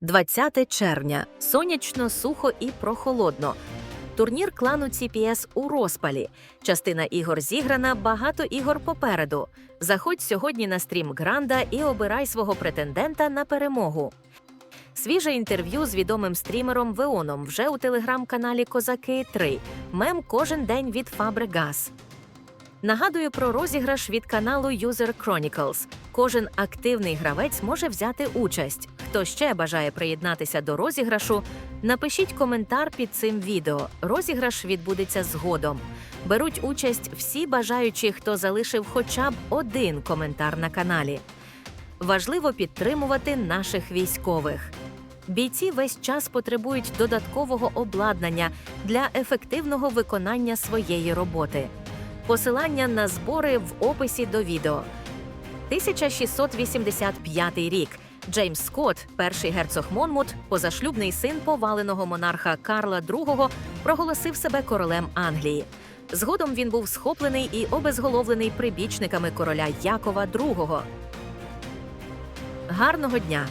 20 червня. Сонячно, сухо і прохолодно. Турнір клану CPS у розпалі. Частина ігор зіграна, багато ігор попереду. Заходь сьогодні на стрім Гранда і обирай свого претендента на перемогу. Свіже інтерв'ю з відомим стрімером Веоном вже у телеграм-каналі Козаки 3. Мем кожен день від Фабригас. Нагадую про розіграш від каналу User Chronicles. Кожен активний гравець може взяти участь. Хто ще бажає приєднатися до розіграшу, напишіть коментар під цим відео. Розіграш відбудеться згодом. Беруть участь всі бажаючі, хто залишив хоча б один коментар на каналі. Важливо підтримувати наших військових. Бійці весь час потребують додаткового обладнання для ефективного виконання своєї роботи. Посилання на збори в описі до відео. 1685 рік. Джеймс Скотт, перший герцог Монмут, позашлюбний син поваленого монарха Карла II, проголосив себе королем Англії. Згодом він був схоплений і обезголовлений прибічниками короля Якова II. Гарного дня!